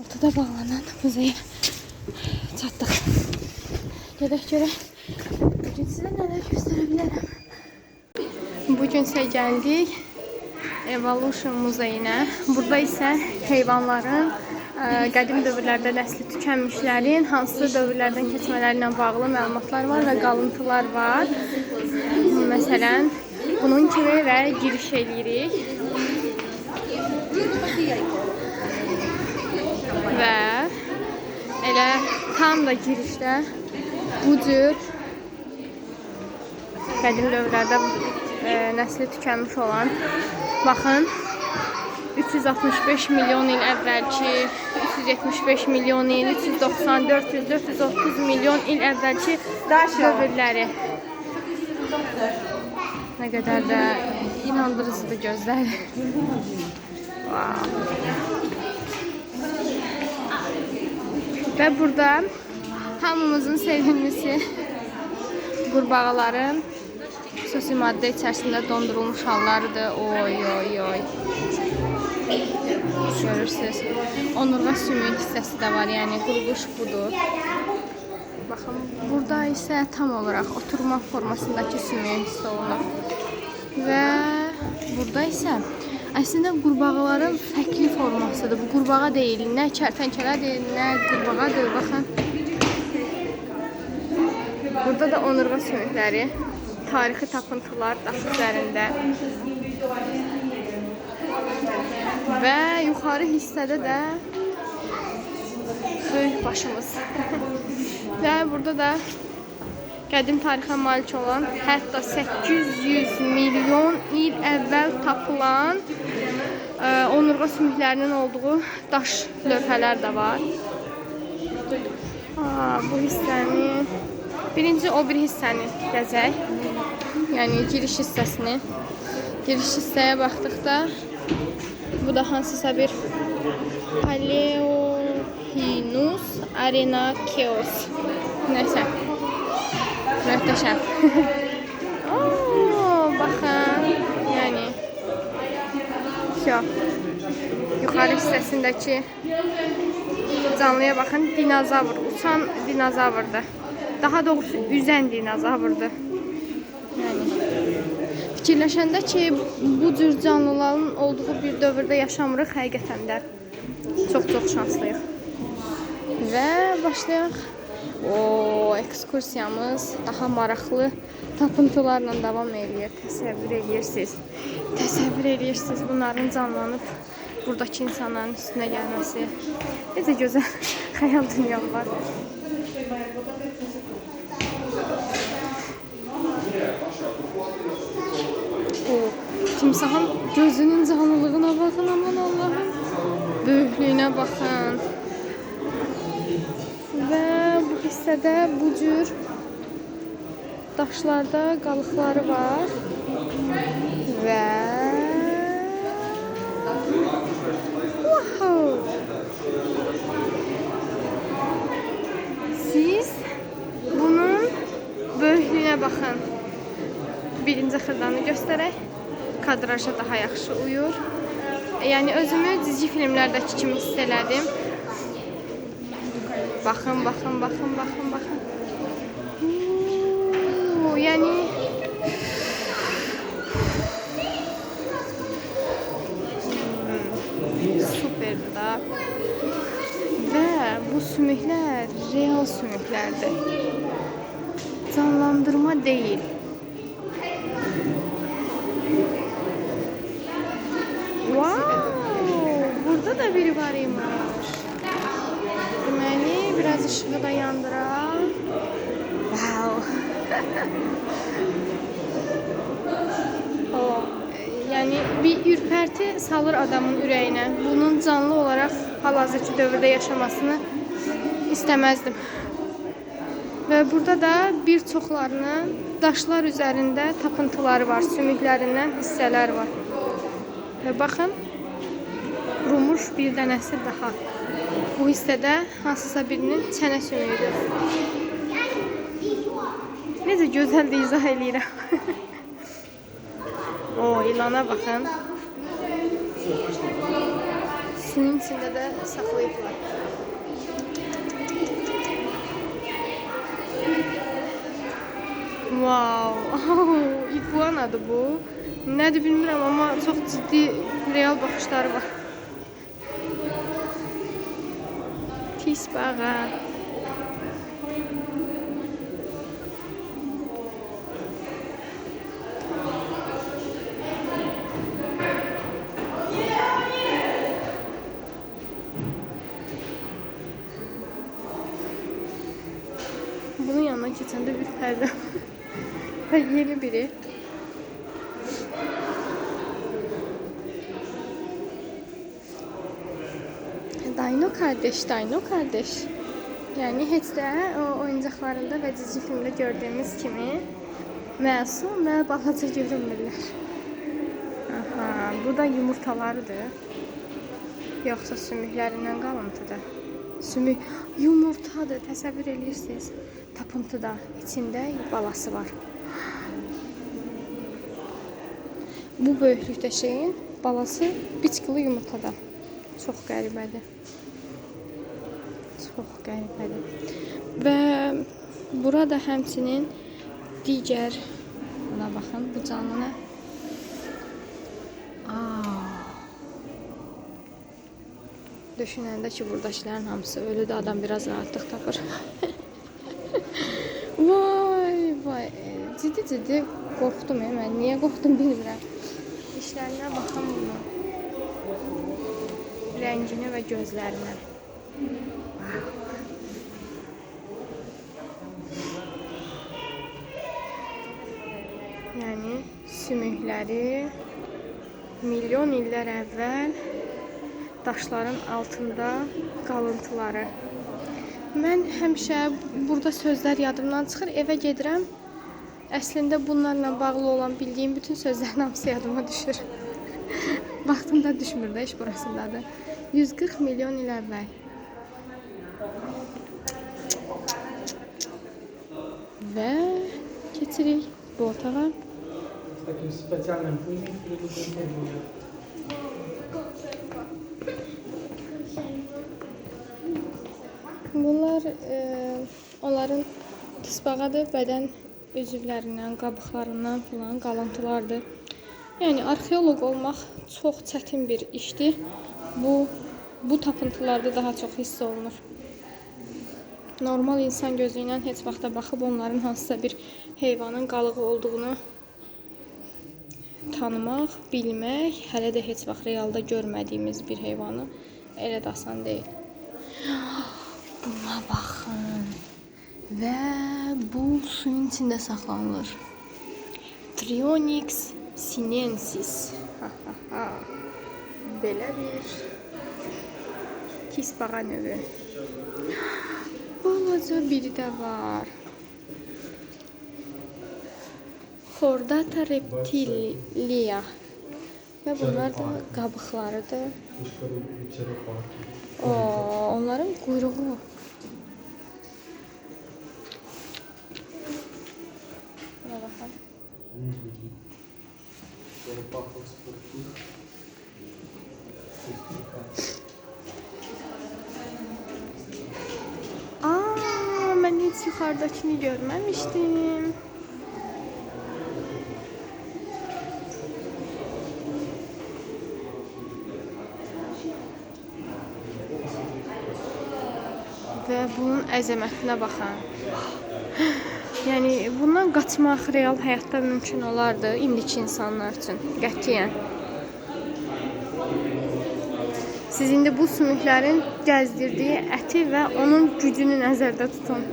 Ortada bağlanan müzeye çattık. Gedək görək. Bugün sizə nələr göstərə bilərəm. Bugün isə gəldik Evolution muzeyinə. Burada isə heyvanların ə, qədim dövrlərdə nəsli tükənmişlərin hansı dövrlərdən keçmələri ilə bağlı məlumatlar var və qalıntılar var. Məsələn, bunun kimi və giriş eləyirik. Və elə tam da girişdə bu cür qədim dövrlərdə e, nəsli tükənmiş olan baxın 365 milyon il əvvəlki 375 milyon il 390 400 430 milyon il əvvəlki dövrləri nə qədər də inandırıcıdır gözləri. Wow. Və burada hamımızın sevimlisi qurbağaların xüsusi maddə içərisində dondurulmuş hallarıdır. Oy, oy, oy. Görürsünüz. Onurğa sümük hissəsi də var, yəni quruluş budur. Baxın, burada isə tam olaraq oturma formasındakı sümük hiss olunur. Və burada isə əslində qurbağaların fərqli formasıdır. Bu qurbağa deyil, nə kərtənkələdir, nə qurbağadır. Baxın. Burada da onurğa sümükləri, tarixi tapıntılar daş üzərində. Və yuxarı hissədə də böyük başımız. Və burada da qədim tarixə malik olan, hətta 800 milyon il əvvəl tapılan onurğa sümüklərinin olduğu daş lövhələr də var. Aa, bu hissəni birinci o bir hissəni gəzək. Yəni giriş hissəsini. Giriş hissəyə baxdıqda bu da hansısa bir Paleohinus arenaceus. Nəsə. Möhtəşəm. Şo. Yuxarı hissəsindəki canlıya baxın. Dinozavr, uçan dinozavrdır. Daha doğrusu üzən dinozavrdır. Yəni fikirləşəndə ki, bu cür canlıların olduğu bir dövrdə yaşamırıq həqiqətən də. Çox-çox şanslıyıq. Və başlayaq. O ekskursiyamız daha maraqlı tapıntılarla davam edir. Təsəvvür edirsiniz. Təsəvvür edirsiniz bunların canlanıb buradakı insanların üstünə gəlməsi. Necə gözəl xəyal dünyam var. O timsahın gözünün canlılığına baxın aman Allahım. Böyüklüyünə baxın. Və bu hissədə bu cür daşlarda qalıqları var. Və Wow! Siz bunun böyüklüyünə baxın. Birinci xırdanı göstərək. Kadraja daha yaxşı uyur. Yəni özümü cizgi filmlərdəki kimi hiss elədim. Baxın, baxın, baxın, baxın, baxın. Oo, superdir da. Və bu sümüklər real sümüklərdir. Canlandırma deyil. Wow! Burada da biri var imiş. Deməli, biraz ışığı da yandırar. Wow! o, yəni bir ürpərti salır adamın ürəyinə. Bunun canlı olaraq hal-hazırki dövrdə yaşamasını istəməzdim. Və burada da bir çoxlarının daşlar üzərində tapıntıları var, sümüklərindən hissələr var. Və baxın, qurumuş bir dənəsi daha. Bu hissədə hansısa birinin çənə sümüyüdür. Necə gözəl də izah eləyirəm. o, ilana baxın. qutusunun içində də saxlayıblar. Wow, iguanadır bu. Nədir bilmirəm, amma çox ciddi real baxışları var. Pis bağa. Bunun yanına geçəndə bir və yeni biri. Dino kardeş, Dino kardeş. Yani heç də o oyuncaqlarında və dizi filmdə gördüyümüz kimi məsum və balaca görünmürlər. Aha, bu da yumurtalarıdır. Yoxsa sümüklərindən qalıntıdır. Sümük yumurtadır. Təsəvvür edirsiniz? Tapıntıda içində balası var. Bu böyüklükdə şeyin balası biçqili yumurtada. Çox qəribədir. Çox qəribədir. Və burada həmçinin digər buna baxın bu canlına Düşünəndə ki, buradakıların hamısı ölüdür, adam biraz rahatlıq tapır. vay, vay. Ciddi-ciddi qorxdum ya mən. Niyə qorxdum bilmirəm. Dişlərinə baxın bunu. Rənginə və gözlərinə. Yəni sümükləri milyon illər əvvəl daşların altında qalıntıları. Mən həmişə burada sözlər yadımdan çıxır, evə gedirəm. Əslində bunlarla bağlı olan bildiyim bütün sözlərin hamısı yadıma düşür. Vaxtımda düşmür də iş burasındadır. 140 milyon il əvvəl. Və keçirik bu otağa. Z takim specjalnym później, Bunlar e, onların tısbağadır, bədən üzvlərindən, qabıqlarından filan qalıntılardır. Yəni arxeoloq olmaq çox çətin bir işdir. Bu bu tapıntılarda daha çox hiss olunur. Normal insan gözü ilə heç vaxta baxıb onların hansısa bir heyvanın qalığı olduğunu tanımaq, bilmək, hələ də heç vaxt realda görmədiyimiz bir heyvanı elə də asan deyil. Buna baxın. Və bu suyun içində saxlanılır. Trionyx sinensis. Belə bir kisbağa növü. Balaca biri də var. Chordata reptilia. Və bunlar da qabıqlarıdır. O, onların kuyruğu. Buna bakalım. Aa, ben hiç yukarıdakini görmemiştim. Və bunun əzəmətinə baxın. Yəni bundan qaçmaq real həyatda mümkün olardı indiki insanlar üçün qətiyyən. Siz indi bu sümüklərin gəzdirdiyi əti və onun gücünü nəzərdə tutun.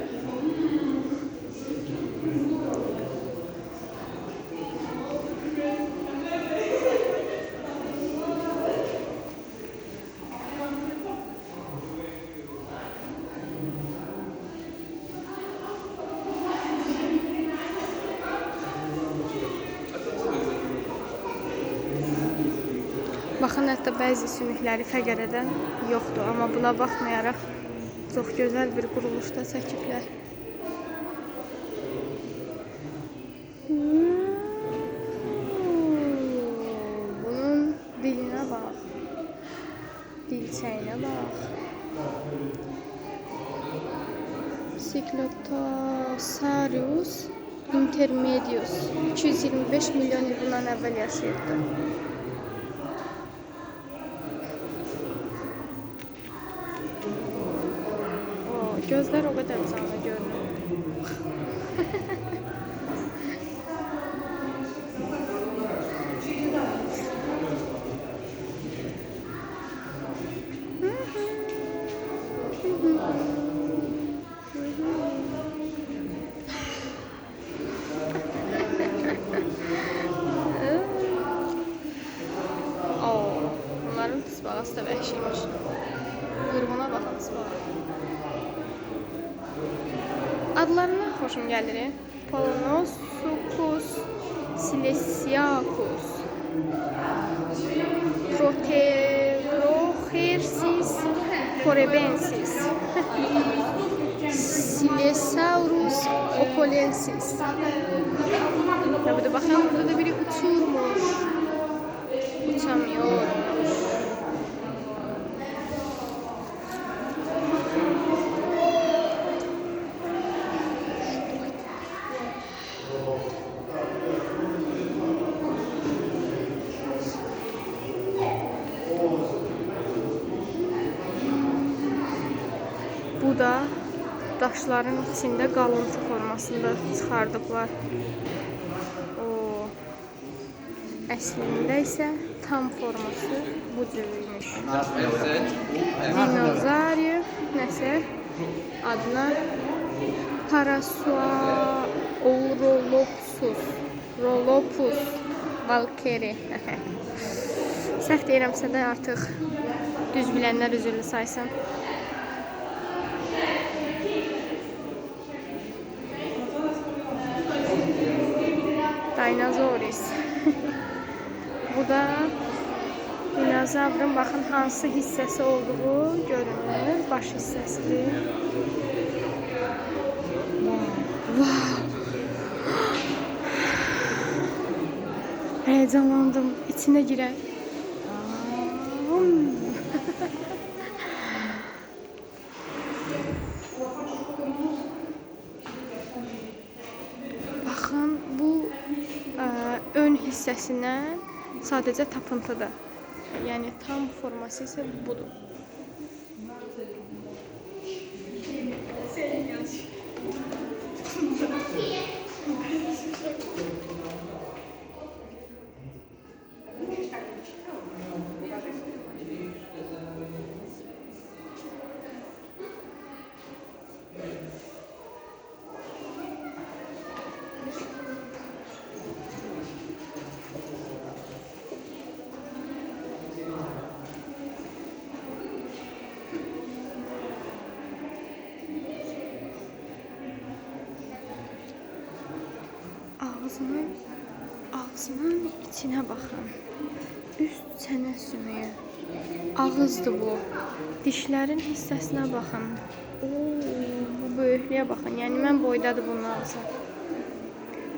Baxın, hətta bəzi sümükləri fəqərədən yoxdur, amma buna baxmayaraq çox gözəl bir quruluşda çəkiblər. Bunun dilinə bax. Dil bax. Cyclotosarius intermedius 225 milyon il bundan əvvəl yaşayırdı. O, gözlər o qədər canlı görünür. Oo, bunların tısbağası da vəhşiymiş. Qurğuna baxın tısbağa. Adlarından xoşum gəlir. Polonosucus silesiacus. Proterochersis corebensis. Silesaurus opolensis. Ya burada bakın burada da biri uçurmuş. Uçamıyormuş. Bu da daşların içində qalıntı formasında çıxardıblar. O əslində isə tam forması bu cürüymüş. Dinozari nəsə adına Parasaurolopsus Rolopus Valkeri. Səhv deyirəmsə də artıq düz bilənlər üzrlü saysın. Dinosaurus. Bu da dinozavrın baxın hansı hissəsi olduğu görünür. Baş hissəsidir. Wow. Heyecanlandım. İçine girək. Am. Baxın, bu ə, hissəsindən sadəcə tapıntıdır. Yəni tam forması isə budur. Ağzının ağzının içine bakın. Üst çene sümüyü. Ağızdır bu. Dişlerin hissəsinə baxın. Oo, bu böyüklüyə baxın. Yəni mən boydadır bunun ağzı.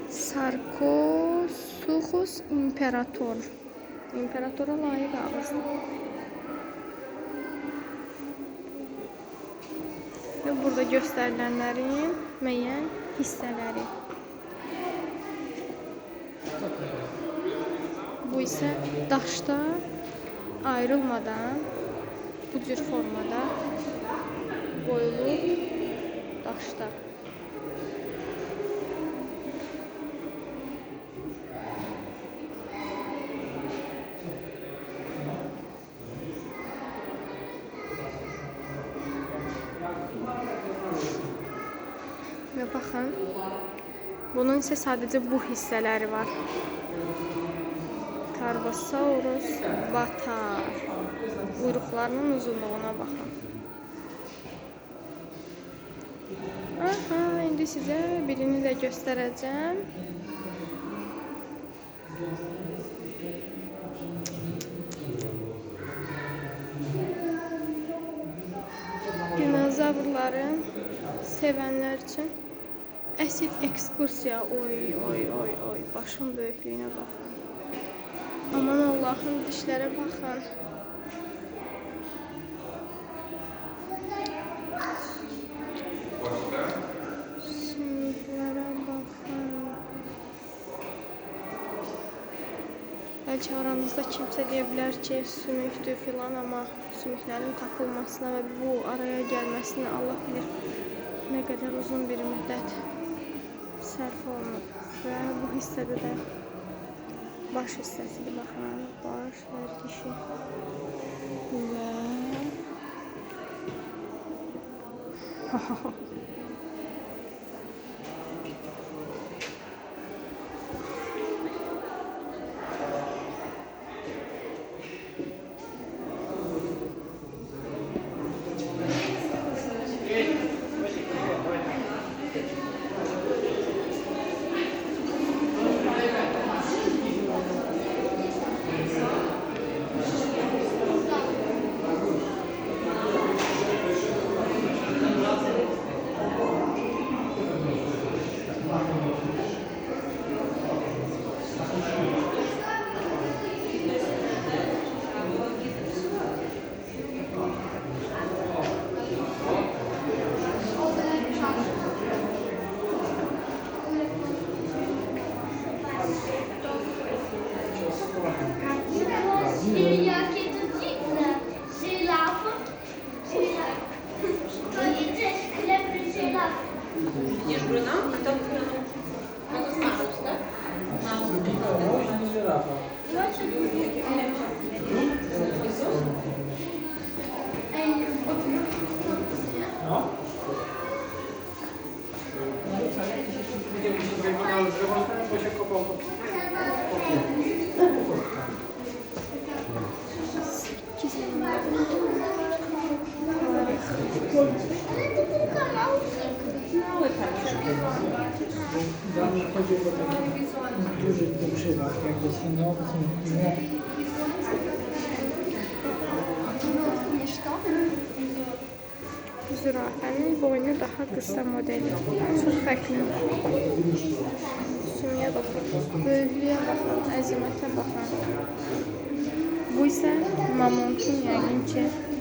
Sarcosuchus imperator. İmperatora layiq ağızdır. Və burada göstərilənlərin müəyyən hissələri. Bu ise daşta ayrılmadan bu cür formada qoyulub daşda. Və baxın, bunun isə sadəcə bu hissələri var. Tarbosaurus batar. Uyruqlarının uzunluğuna baxın. Aha, indi sizə birini də göstərəcəm. Dinozavrların sevənlər üçün əsil ekskursiya. Oy, oy, oy, oy. Başın böyüklüyünə baxın. Aman Allah'ım dişlərə baxın. Sümüklərə baxın. Bəlkə aramızda kimsə deyə bilər ki, sümükdür filan, amma sümüklərin tapılmasına və bu araya gəlməsinə Allah bilir nə qədər uzun bir müddət sərf olunub və bu hissədə baş hissəsidir baxın, baş və dişi. Və Widzisz gruna? To. No to smażysz, tak? No. Chodzi o taki duży przywak, jakby synowy, nie. Zürafənin boynu daha qısa modeli. Çox fərqli. Sümüyə baxın, böyüklüyə baxın, əzimətə baxın. Bu isə mamontun yəqin ki